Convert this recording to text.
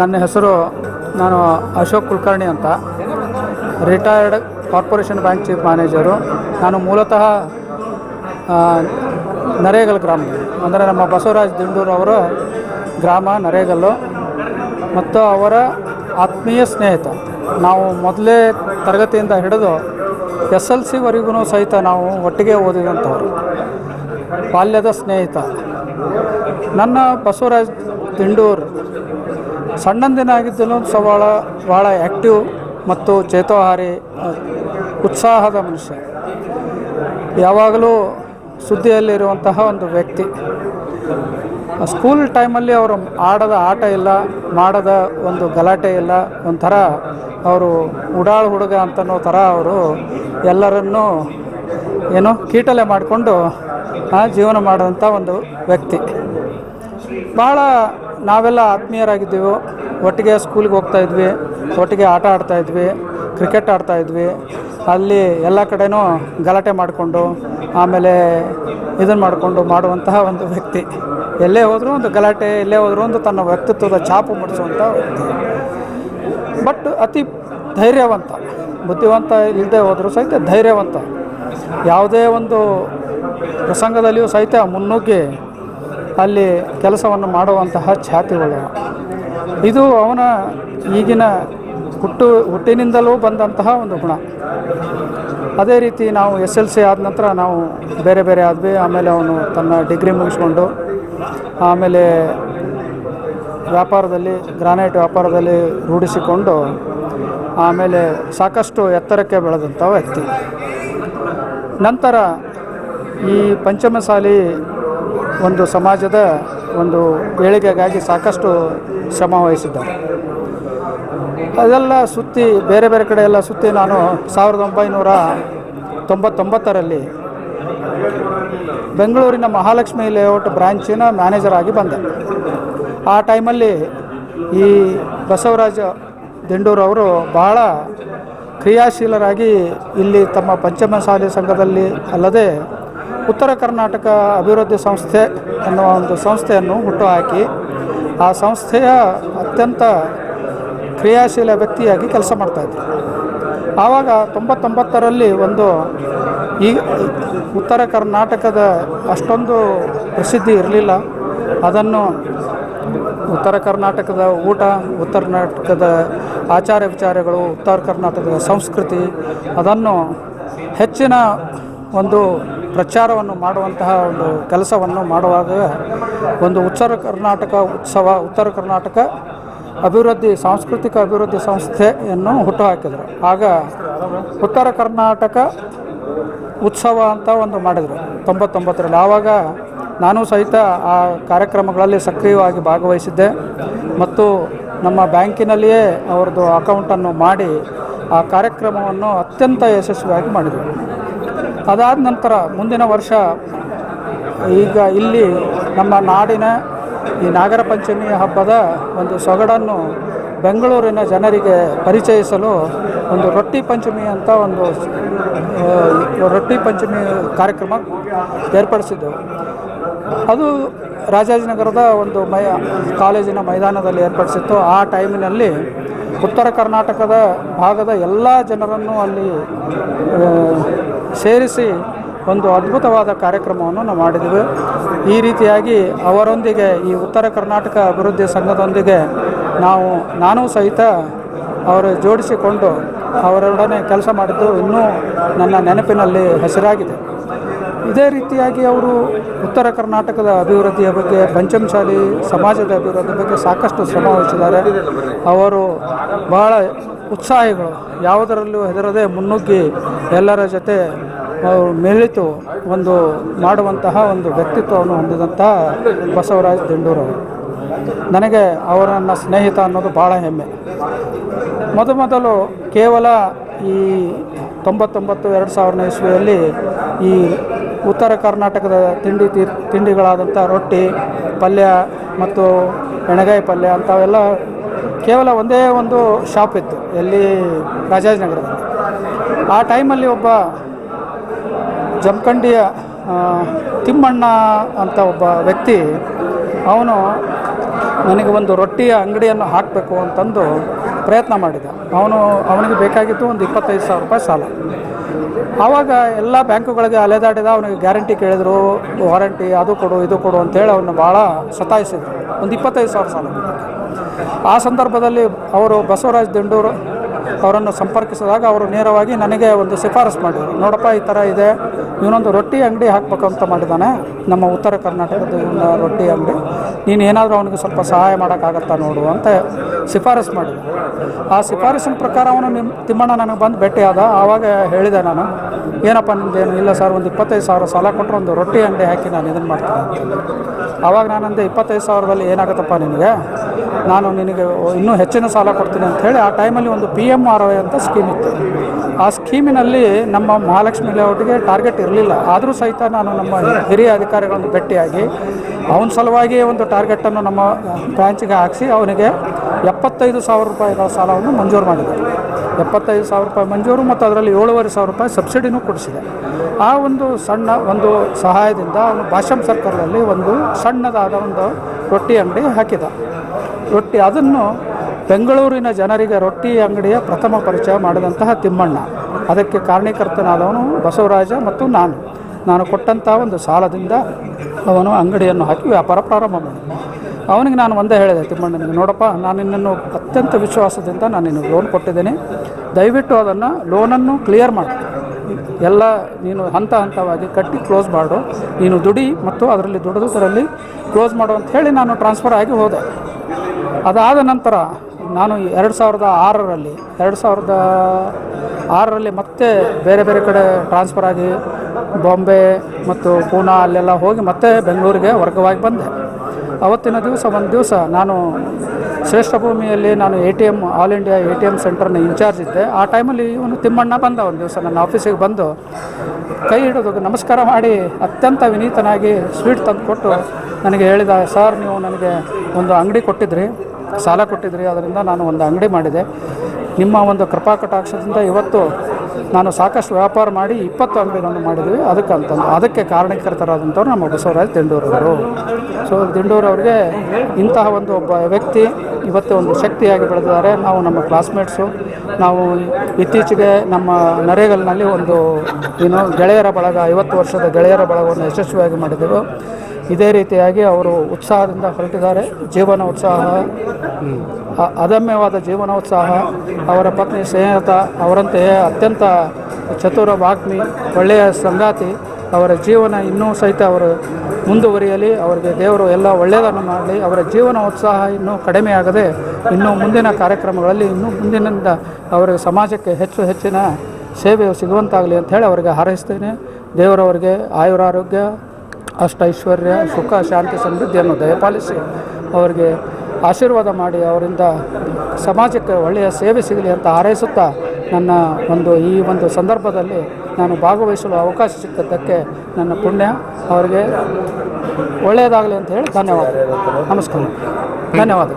ನನ್ನ ಹೆಸರು ನಾನು ಅಶೋಕ್ ಕುಲಕರ್ಣಿ ಅಂತ. Retired corporation bank chief manager ನಾನು ಮೂಲತಃ ನರೇಗಲ್ ಗ್ರಾಮ, ಅಂದರೆ ನಮ್ಮ ಬಸವರಾಜ್ ಅವರು ಗ್ರಾಮ ನರೇಗಲ್ಲು ಮತ್ತು ಅವರ ಆತ್ಮೀಯ ಸ್ನೇಹಿತ. ನಾವು ಮೊದಲೇ ತರಗತಿಯಿಂದ ಹಿಡಿದು ಎಸ್ ಎಲ್ ಸಿವರೆಗೂ ಸಹಿತ ನಾವು ಒಟ್ಟಿಗೆ ಓದಿದಂಥವ್ರು. ಬಾಲ್ಯದ ಸ್ನೇಹಿತ. ನನ್ನ ಬಸವರಾಜ್ ತಿಂಡೂರ್ ಸಣ್ಣಂದಿನಾಗಿದ್ದನು ಸಹ ಭಾಳ ಭಾಳ ಆ್ಯಕ್ಟಿವ್ ಮತ್ತು ಚೇತೋಹಾರಿ ಉತ್ಸಾಹದ ಮನುಷ್ಯ. ಯಾವಾಗಲೂ ಸುದ್ದಿಯಲ್ಲಿರುವಂತಹ ಒಂದು ವ್ಯಕ್ತಿ. ಸ್ಕೂಲ್ ಟೈಮಲ್ಲಿ ಅವರು ಆಡದ ಆಟ ಇಲ್ಲ, ಮಾಡದ ಒಂದು ಗಲಾಟೆ ಇಲ್ಲ, ಒಂಥರ ಅವರು ಉಡಾಳ್ ಹುಡುಗ ಅಂತನೋ ಥರ ಅವರು ಎಲ್ಲರನ್ನೂ ಏನು ಕೀಟಲೆ ಮಾಡಿಕೊಂಡು ಜೀವನ ಮಾಡುವಂಥ ಒಂದು ವ್ಯಕ್ತಿ. ಭಾಳ ನಾವೆಲ್ಲ ಆತ್ಮೀಯರಾಗಿದ್ದೆವು, ಒಟ್ಟಿಗೆ ಸ್ಕೂಲಿಗೆ ಹೋಗ್ತಾ ಇದ್ವಿ, ಒಟ್ಟಿಗೆ ಆಟ ಆಡ್ತಾ ಇದ್ವಿ ಕ್ರಿಕೆಟ್ ಆಡ್ತಾ ಇದ್ವಿ, ಅಲ್ಲಿ ಎಲ್ಲ ಕಡೆನೂ ಗಲಾಟೆ ಮಾಡಿಕೊಂಡು, ಆಮೇಲೆ ಇದನ್ನು ಮಾಡಿಕೊಂಡು ಮಾಡುವಂತಹ ಒಂದು ವ್ಯಕ್ತಿ. ಎಲ್ಲೇ ಹೋದರೂ ಒಂದು ಗಲಾಟೆ, ಎಲ್ಲೇ ಹೋದರೂ ಒಂದು ತನ್ನ ವ್ಯಕ್ತಿತ್ವದ ಛಾಪು ಮೂಡಿಸುವಂಥ ವ್ಯಕ್ತಿ. ಬಟ್ ಅತಿ ಧೈರ್ಯವಂತ, ಬುದ್ಧಿವಂತ ಇಲ್ಲದೆ ಹೋದರೂ ಸಹಿತ ಧೈರ್ಯವಂತ. ಯಾವುದೇ ಒಂದು ಪ್ರಸಂಗದಲ್ಲಿಯೂ ಸಹಿತ ಮುನ್ನುಗ್ಗಿ ಅಲ್ಲಿ ಕೆಲಸವನ್ನು ಮಾಡುವಂತಹ ಒಳ್ಳೆಯ ಇದು ಅವನ ಈಗಿನ ಹುಟ್ಟು, ಹುಟ್ಟಿನಿಂದಲೂ ಬಂದಂತಹ ಒಂದು ಗುಣ. ಅದೇ ರೀತಿ ನಾವು ಎಸ್ ಎಲ್ ಸಿ ಆದ ನಂತರ ನಾವು ಬೇರೆ ಬೇರೆ ಆದ್ವಿ. ಆಮೇಲೆ ಅವನು ತನ್ನ ಡಿಗ್ರಿ ಮುಗಿಸ್ಕೊಂಡು, ಆಮೇಲೆ ವ್ಯಾಪಾರದಲ್ಲಿ, ಗ್ರಾನೈಟ್ ವ್ಯಾಪಾರದಲ್ಲಿ ರೂಢಿಸಿಕೊಂಡು, ಆಮೇಲೆ ಸಾಕಷ್ಟು ಎತ್ತರಕ್ಕೆ ಬೆಳೆದಂಥ ವ್ಯಕ್ತಿ. ನಂತರ ಈ ಪಂಚಮಸಾಲಿ ಒಂದು ಸಮಾಜದ ಒಂದು ಏಳಿಗೆಗಾಗಿ ಸಾಕಷ್ಟು ಶ್ರಮ ವಹಿಸಿದ್ದಾರೆ. ಅದೆಲ್ಲ ಸುತ್ತಿ ಬೇರೆ ಬೇರೆ ಕಡೆ ಎಲ್ಲ ಸುತ್ತಿ ನಾನು ಸಾವಿರದ ಒಂಬೈನೂರ ತೊಂಬತ್ತೊಂಬತ್ತರಲ್ಲಿ ಬೆಂಗಳೂರಿನ ಮಹಾಲಕ್ಷ್ಮಿ ಲೇಔಟ್ ಬ್ರಾಂಚಿನ ಮ್ಯಾನೇಜರ್ ಆಗಿ ಬಂದೆ. ಆ ಟೈಮಲ್ಲಿ ಈ ಬಸವರಾಜ ದಿಂಡೂರವರು ಬಹಳ ಕ್ರಿಯಾಶೀಲರಾಗಿ ಇಲ್ಲಿ ತಮ್ಮ ಪಂಚಮಸಾಲಿ ಸಂಘದಲ್ಲಿ ಅಲ್ಲದೆ ಉತ್ತರ ಕರ್ನಾಟಕ ಅಭಿವೃದ್ಧಿ ಸಂಸ್ಥೆ ಎನ್ನುವ ಒಂದು ಸಂಸ್ಥೆಯನ್ನು ಹುಟ್ಟುಹಾಕಿ, ಆ ಸಂಸ್ಥೆಯ ಅತ್ಯಂತ ಕ್ರಿಯಾಶೀಲ ವ್ಯಕ್ತಿಯಾಗಿ ಕೆಲಸ ಮಾಡ್ತಾಯಿದ್ರು ಆವಾಗ ತೊಂಬತ್ತೊಂಬತ್ತರಲ್ಲಿ ಒಂದು ಈ ಉತ್ತರ ಕರ್ನಾಟಕದ ಅಷ್ಟೊಂದು ಪ್ರಸಿದ್ಧಿ ಇರಲಿಲ್ಲ. ಅದನ್ನು ಉತ್ತರ ಕರ್ನಾಟಕದ ಊಟ, ಉತ್ತರ ಕರ್ನಾಟಕದ ಆಚಾರ ವಿಚಾರಗಳು, ಉತ್ತರ ಕರ್ನಾಟಕದ ಸಂಸ್ಕೃತಿ, ಅದನ್ನು ಹೆಚ್ಚಿನ ಒಂದು ಪ್ರಚಾರವನ್ನು ಮಾಡುವಂತಹ ಒಂದು ಕೆಲಸವನ್ನು ಮಾಡುವಾಗ ಒಂದು ಉತ್ತರ ಕರ್ನಾಟಕ ಉತ್ಸವ, ಉತ್ತರ ಕರ್ನಾಟಕ ಅಭಿವೃದ್ಧಿ, ಸಾಂಸ್ಕೃತಿಕ ಅಭಿವೃದ್ಧಿ ಸಂಸ್ಥೆಯನ್ನು ಹುಟ್ಟುಹಾಕಿದರು. ಆಗ ಉತ್ತರ ಕರ್ನಾಟಕ ಉತ್ಸವ ಅಂತ ಒಂದು ಮಾಡಿದರು, ತೊಂಬತ್ತೊಂಬತ್ತರಲ್ಲಿ. ಆವಾಗ ನಾನು ಸಹಿತ ಆ ಕಾರ್ಯಕ್ರಮಗಳಲ್ಲಿ ಸಕ್ರಿಯವಾಗಿ ಭಾಗವಹಿಸಿದ್ದೆ. ಮತ್ತು ನಮ್ಮ ಬ್ಯಾಂಕಿನಲ್ಲಿಯೇ ಅವ್ರದ್ದು ಅಕೌಂಟನ್ನು ಮಾಡಿ ಆ ಕಾರ್ಯಕ್ರಮವನ್ನು ಅತ್ಯಂತ ಯಶಸ್ವಿಯಾಗಿ ಮಾಡಿದರು. ಅದಾದ ನಂತರ ಮುಂದಿನ ವರ್ಷ ಈಗ ಇಲ್ಲಿ ನಮ್ಮ ನಾಡಿನ ಈ ನಾಗರ ಪಂಚಮಿ ಹಬ್ಬದ ಒಂದು ಸೊಗಡನ್ನು ಬೆಂಗಳೂರಿನ ಜನರಿಗೆ ಪರಿಚಯಿಸಲು ಒಂದು ರೊಟ್ಟಿ ಪಂಚಮಿ ಅಂತ ಒಂದು ರೊಟ್ಟಿ ಪಂಚಮಿ ಕಾರ್ಯಕ್ರಮ ಏರ್ಪಡಿಸಿದ್ದೆವು. ಅದು ರಾಜಾಜಿನಗರದ ಒಂದು ಮೈ ಕಾಲೇಜಿನ ಮೈದಾನದಲ್ಲಿ ಏರ್ಪಡಿಸಿತ್ತು. ಆ ಟೈಮಿನಲ್ಲಿ ಉತ್ತರ ಕರ್ನಾಟಕದ ಭಾಗದ ಎಲ್ಲ ಜನರನ್ನು ಅಲ್ಲಿ ಸೇರಿಸಿ ಒಂದು ಅದ್ಭುತವಾದ ಕಾರ್ಯಕ್ರಮವನ್ನು ನಾವು ಮಾಡಿದೆವು. ಈ ರೀತಿಯಾಗಿ ಅವರೊಂದಿಗೆ, ಈ ಉತ್ತರ ಕರ್ನಾಟಕ ಅಭಿವೃದ್ಧಿ ಸಂಘದೊಂದಿಗೆ ನಾವು, ನಾನು ಸಹಿತ ಅವರು ಜೋಡಿಸಿಕೊಂಡು ಅವರೊಡನೆ ಕೆಲಸ ಮಾಡಿದ್ದು ಇನ್ನೂ ನನ್ನ ನೆನಪಿನಲ್ಲಿ ಹೆಸರಾಗಿದೆ. ಇದೇ ರೀತಿಯಾಗಿ ಅವರು ಉತ್ತರ ಕರ್ನಾಟಕದ ಅಭಿವೃದ್ಧಿಯ ಬಗ್ಗೆ ಪಂಚಮಶಾಲಿ ಸಮಾಜದ ಅಭಿವೃದ್ಧಿ ಬಗ್ಗೆ ಸಾಕಷ್ಟು ಶ್ರಮ ವಹಿಸಿದ್ದಾರೆ. ಅವರು ಬಹಳ ಉತ್ಸಾಹಿಗಳು. ಯಾವುದರಲ್ಲೂ ಹೆದರದೆ ಮುನ್ನುಗ್ಗಿ ಎಲ್ಲರ ಜೊತೆ ಮಿಳಿತು ಒಂದು ಮಾಡುವಂತಹ ಒಂದು ವ್ಯಕ್ತಿತ್ವವನ್ನು ಹೊಂದಿದಂತಹ ಬಸವರಾಜ್ ದಿಂಡೂರವರು ನನಗೆ ಅವರ ನನ್ನ ಸ್ನೇಹಿತ ಅನ್ನೋದು ಭಾಳ ಹೆಮ್ಮೆ. ಮೊದಮೊದಲು ಕೇವಲ ಈ ತೊಂಬತ್ತೊಂಬತ್ತು, ಎರಡು ಸಾವಿರನೇ ಇಸ್ವಿಯಲ್ಲಿ ಈ ಉತ್ತರ ಕರ್ನಾಟಕದ ತಿಂಡಿ ತಿ, ತಿಂಡಿಗಳಾದಂಥ ರೊಟ್ಟಿ, ಪಲ್ಯ ಮತ್ತು ಎಣಗಾಯಿ ಪಲ್ಯ ಅಂಥವೆಲ್ಲ ಕೇವಲ ಒಂದೇ ಒಂದು ಶಾಪ್ ಇತ್ತು, ಎಲ್ಲಿ ರಾಜಾಜಿನಗರದಲ್ಲಿ. ಆ ಟೈಮಲ್ಲಿ ಒಬ್ಬ ಜಮಖಂಡಿಯ ತಿಮ್ಮಣ್ಣ ಅಂತ ಒಬ್ಬ ವ್ಯಕ್ತಿ, ಅವನು ನನಗೆ ಒಂದು ರೊಟ್ಟಿಯ ಅಂಗಡಿಯನ್ನು ಹಾಕಬೇಕು ಅಂತಂದು ಪ್ರಯತ್ನ ಮಾಡಿದ. ಅವನು, ಅವನಿಗೆ ಬೇಕಾಗಿತ್ತು ಒಂದು ಇಪ್ಪತ್ತೈದು ಸಾವಿರ ರೂಪಾಯಿ ಸಾಲ. ಆವಾಗ ಎಲ್ಲ ಬ್ಯಾಂಕುಗಳಿಗೆ ಅಲೆದಾಡಿದ ಅವನಿಗೆ ಗ್ಯಾರಂಟಿ ಕೇಳಿದ್ರು, ವಾರಂಟಿ ಅದು ಕೊಡು, ಇದು ಕೊಡು ಅಂತೇಳಿ ಅವನ್ನ ಭಾಳ ಸತಾಯಿಸಿದ್ರು. ಒಂದು ಇಪ್ಪತ್ತೈದು ಸಾವಿರ ಸಾಲ ಆ ಸಂದರ್ಭದಲ್ಲಿ ಅವರು ಬಸವರಾಜ್ ದಿಂಡೂರು ಅವರನ್ನು ಸಂಪರ್ಕಿಸಿದಾಗ ಅವರು ನೇರವಾಗಿ ನನಗೆ ಒಂದು ಶಿಫಾರಸು ಮಾಡಿದರು. ನೋಡಪ್ಪ, ಈ ಥರ ಇದೆ. ಇವನೊಂದು ರೊಟ್ಟಿ ಅಂಗಡಿ ಹಾಕ್ಬೇಕು ಅಂತ ಮಾಡಿದ್ದಾನೆ ನಮ್ಮ ಉತ್ತರ ಕರ್ನಾಟಕದ ಇವನ ರೊಟ್ಟಿ ಅಂಗಡಿ. ನೀನು ಏನಾದರೂ ಅವನಿಗೆ ಸ್ವಲ್ಪ ಸಹಾಯ ಮಾಡೋಕ್ಕಾಗತ್ತಾ ನೋಡು ಅಂತ ಶಿಫಾರಸು ಮಾಡಿದ. ಆ ಶಿಫಾರಸಿನ ಪ್ರಕಾರ ಅವನು ನಿಮ್ಮ ತಿಮ್ಮಣ್ಣ ನನಗೆ ಬಂದು ಭೇಟಿಯಾದ ಆವಾಗ ಹೇಳಿದೆ ನಾನು, ಏನಪ್ಪ ನಿಮ್ದೇನು? ಇಲ್ಲ ಸರ್, ಒಂದು ಇಪ್ಪತ್ತೈದು ಸಾವಿರ ಸಾಲ ಕೊಟ್ಟರೆ ಒಂದು ರೊಟ್ಟಿ ಅಂಗಡಿ ಹಾಕಿ ನಾನು ಇದನ್ನು ಮಾಡ್ತೀನಿ ಆವಾಗ ನಾನಂದೆ, ಇಪ್ಪತ್ತೈದು ಸಾವಿರದಲ್ಲಿ ಏನಾಗುತ್ತಪ್ಪ ನಿನಗೆ? ನಾನು ನಿನಗೆ ಇನ್ನೂ ಹೆಚ್ಚಿನ ಸಾಲ ಕೊಡ್ತೀನಿ ಅಂತ ಹೇಳಿ ಆ ಟೈಮಲ್ಲಿ ಒಂದು ಪಿ ಎಂ ಆರ್ ವೈ ಅಂತ ಸ್ಕೀಮ್ ಇತ್ತು. ಆ ಸ್ಕೀಮಿನಲ್ಲಿ ನಮ್ಮ ಮಹಾಲಕ್ಷ್ಮಿ ಲೇಔಟ್ಗೆ ಟಾರ್ಗೆಟ್ ಇರಲಿಲ್ಲ. ಆದರೂ ಸಹಿತ ನಾನು ನಮ್ಮ ಹಿರಿಯ ಅಧಿಕಾರಿಗಳನ್ನು ಭೇಟಿಯಾಗಿ ಅವನ ಸಲುವಾಗಿ ಒಂದು ಟಾರ್ಗೆಟನ್ನು ನಮ್ಮ ಬ್ರಾಂಚಿಗೆ ಹಾಕಿಸಿ ಅವನಿಗೆ ಎಪ್ಪತ್ತೈದು ಸಾವಿರ ರೂಪಾಯಿಗಳ ಸಾಲವನ್ನು ಮಂಜೂರು ಮಾಡಿದೆ ಎಪ್ಪತ್ತೈದು ಸಾವಿರ ರೂಪಾಯಿ ಮಂಜೂರು ಮತ್ತು ಅದರಲ್ಲಿ ಏಳುವರೆ ಸಾವಿರ ರೂಪಾಯಿ ಸಬ್ಸಿಡಿನೂ ಕೊಡಿಸಿದೆ. ಆ ಒಂದು ಸಣ್ಣ ಒಂದು ಸಹಾಯದಿಂದ ಅವನು ಭಾಷಂ ಸರ್ಕಲಲ್ಲಿ ಒಂದು ಸಣ್ಣದಾದ ಒಂದು ರೊಟ್ಟಿ ಅಂಗಡಿ ಹಾಕಿದ. ರೊಟ್ಟಿ ಅದನ್ನು ಬೆಂಗಳೂರಿನ ಜನರಿಗೆ ರೊಟ್ಟಿ ಅಂಗಡಿಯ ಪ್ರಥಮ ಪರಿಚಯ ಮಾಡಿದಂತಹ ತಿಮ್ಮಣ್ಣ. ಅದಕ್ಕೆ ಕಾರಣೀಕರ್ತನಾದವನು ಬಸವರಾಜ ಮತ್ತು ನಾನು. ನಾನು ಕೊಟ್ಟಂಥ ಒಂದು ಸಾಲದಿಂದ ಅವನು ಅಂಗಡಿಯನ್ನು ಹಾಕಿ ವ್ಯಾಪಾರ ಪ್ರಾರಂಭ ಮಾಡಿದ. ಅವನಿಗೆ ನಾನು ಒಂದೇ ಹೇಳಿದೆ ತಿಮ್ಮಣ್ಣನಿಗೆ ನೋಡಪ್ಪ, ನಾನು ನಿನ್ನನ್ನು ಅತ್ಯಂತ ವಿಶ್ವಾಸದಿಂದ ನಾನು ನಿನಗೆ ಲೋನ್ ಕೊಟ್ಟಿದ್ದೇನೆ. ದಯವಿಟ್ಟು ಅದನ್ನು ಲೋನನ್ನು ಕ್ಲಿಯರ್ ಮಾಡು. ಎಲ್ಲ ನೀನು ಹಂತ ಹಂತವಾಗಿ ಕಟ್ಟಿ ಕ್ಲೋಸ್ ಮಾಡು. ನೀನು ದುಡಿ ಮತ್ತು ಅದರಲ್ಲಿ ದುಡಿದುದರಲ್ಲಿ ಕ್ಲೋಸ್ ಮಾಡು ಅಂತ ಹೇಳಿ ನಾನು ಟ್ರಾನ್ಸ್ಫರ್ ಆಗಿ ಹೋದೆ. ಅದಾದ ನಂತರ ನಾನು ಎರಡು ಸಾವಿರದ ಆರರಲ್ಲಿ, ಎರಡು ಸಾವಿರದ ಆರರಲ್ಲಿ ಮತ್ತೆ ಬೇರೆ ಬೇರೆ ಕಡೆ ಟ್ರಾನ್ಸ್ಫರ್ ಆಗಿ ಬಾಂಬೆ ಮತ್ತು ಪೂನಾ ಅಲ್ಲೆಲ್ಲ ಹೋಗಿ ಮತ್ತೆ ಬೆಂಗಳೂರಿಗೆ ವರ್ಗವಾಗಿ ಬಂದೆ. ಅವತ್ತಿನ ದಿವಸ ಒಂದು ದಿವಸ ನಾನು ಶ್ರೇಷ್ಠ ಭೂಮಿಯಲ್ಲಿ ನಾನು A T M all India A T M ಸೆಂಟರ್ನ in charge ಇದ್ದೆ. ಆ ಟೈಮಲ್ಲಿ ಇವನು ತಿಮ್ಮಣ್ಣ ಬಂದ ಒಂದು ದಿವಸ ನನ್ನ ಆಫೀಸಿಗೆ ಬಂದು ಕೈ ಹಿಡಿದು ನಮಸ್ಕಾರ ಮಾಡಿ ಅತ್ಯಂತ ವಿನೀತನಾಗಿ ಸ್ವೀಟ್ ತಂದು ಕೊಟ್ಟು ನನಗೆ ಹೇಳಿದ, ಸರ್, ನೀವು ನನಗೆ ಒಂದು ಅಂಗಡಿ ಕೊಟ್ಟಿದ್ರಿ. ಸಾಲ ಕೊಟ್ಟಿದ್ರಿ, ಅದರಿಂದ ನಾನು ಒಂದು ಅಂಗಡಿ ಮಾಡಿದೆ. ನಿಮ್ಮ ಒಂದು ಕೃಪಾ ಕಟಾಕ್ಷದಿಂದ ಇವತ್ತು ನಾನು ಸಾಕಷ್ಟು ವ್ಯಾಪಾರ ಮಾಡಿ ಇಪ್ಪತ್ತು ಅಂಗಡಿಗಳನ್ನು ಮಾಡಿದ್ವಿ. ಅದಕ್ಕೆ ಅಂತಂದು ಅದಕ್ಕೆ ಕಾರಣೀಕರ್ತರಾದಂಥವ್ರು ನಮ್ಮ ಬಸವರಾಜ್ ದಿಂಡೂರವರು ಸೊ ದಿಂಡೂರವ್ರಿಗೆ ಇಂತಹ ಒಂದು ಒಬ್ಬ ವ್ಯಕ್ತಿ ಇವತ್ತು ಒಂದು ಶಕ್ತಿಯಾಗಿ ಬೆಳೆದಿದ್ದಾರೆ. ನಾವು ನಮ್ಮ ಕ್ಲಾಸ್ಮೇಟ್ಸು ನಾವು ಇತ್ತೀಚೆಗೆ ನಮ್ಮ ನರೇಗಲ್ನಲ್ಲಿ ಒಂದು, ಏನು, ಗೆಳೆಯರ ಬಳಗ, ಐವತ್ತು ವರ್ಷದ ಗೆಳೆಯರ ಬಳಗವನ್ನು ಯಶಸ್ವಿಯಾಗಿ ಮಾಡಿದೆವು. ಇದೇ ರೀತಿಯಾಗಿ ಅವರು ಉತ್ಸಾಹದಿಂದ ಹೊರಟಿದ್ದಾರೆ. ಜೀವನ ಉತ್ಸಾಹ ಅದಮ್ಯವಾದ ಜೀವನೋತ್ಸಾಹ ಅವರ ಪತ್ನಿ ಸ್ನೇಹಿತ, ಅವರಂತೆಯೇ ಅತ್ಯಂತ ಚತುರ ವಾಗ್ಮಿ, ಒಳ್ಳೆಯ ಸಂಗಾತಿ, ಅವರ ಜೀವನ ಇನ್ನೂ ಸಹಿತ ಅವರು ಮುಂದುವರಿಯಲಿ, ಅವರಿಗೆ ದೇವರು ಎಲ್ಲ ಒಳ್ಳೆಯದನ್ನು ಮಾಡಲಿ, ಅವರ ಜೀವನ ಉತ್ಸಾಹ ಇನ್ನೂ ಕಡಿಮೆಯಾಗದೆ, ಇನ್ನೂ ಮುಂದಿನ ಕಾರ್ಯಕ್ರಮಗಳಲ್ಲಿ ಇನ್ನೂ ಮುಂದಿನಿಂದ ಅವರ ಸಮಾಜಕ್ಕೆ ಹೆಚ್ಚು ಹೆಚ್ಚಿನ ಸೇವೆಯು ಸಿಗುವಂತಾಗಲಿ ಅಂತ ಹೇಳಿ ಅವರಿಗೆ ಹಾರೈಸ್ತೇನೆ. ದೇವರವರಿಗೆ ಆಯುರಾರೋಗ್ಯ ಅಷ್ಟೈಶ್ವರ್ಯ ಸುಖ, ಶಾಂತಿ ಸಮೃದ್ಧಿಯನ್ನು ದಯಪಾಲಿಸಿ ಅವರಿಗೆ ಆಶೀರ್ವಾದ ಮಾಡಿ ಅವರಿಂದ ಸಮಾಜಕ್ಕೆ ಒಳ್ಳೆಯ ಸೇವೆ ಸಿಗಲಿ ಅಂತ ಹಾರೈಸುತ್ತಾ ನನ್ನ ಒಂದು ಈ ಒಂದು ಸಂದರ್ಭದಲ್ಲಿ ನಾನು ಭಾಗವಹಿಸಲು ಅವಕಾಶ ಸಿಕ್ಕದ್ದಕ್ಕೆ ನನ್ನ ಪುಣ್ಯ. ಅವರಿಗೆ ಒಳ್ಳೆಯದಾಗಲಿ ಅಂತ ಹೇಳಿ ಧನ್ಯವಾದ. ನಮಸ್ಕಾರ. ಧನ್ಯವಾದ.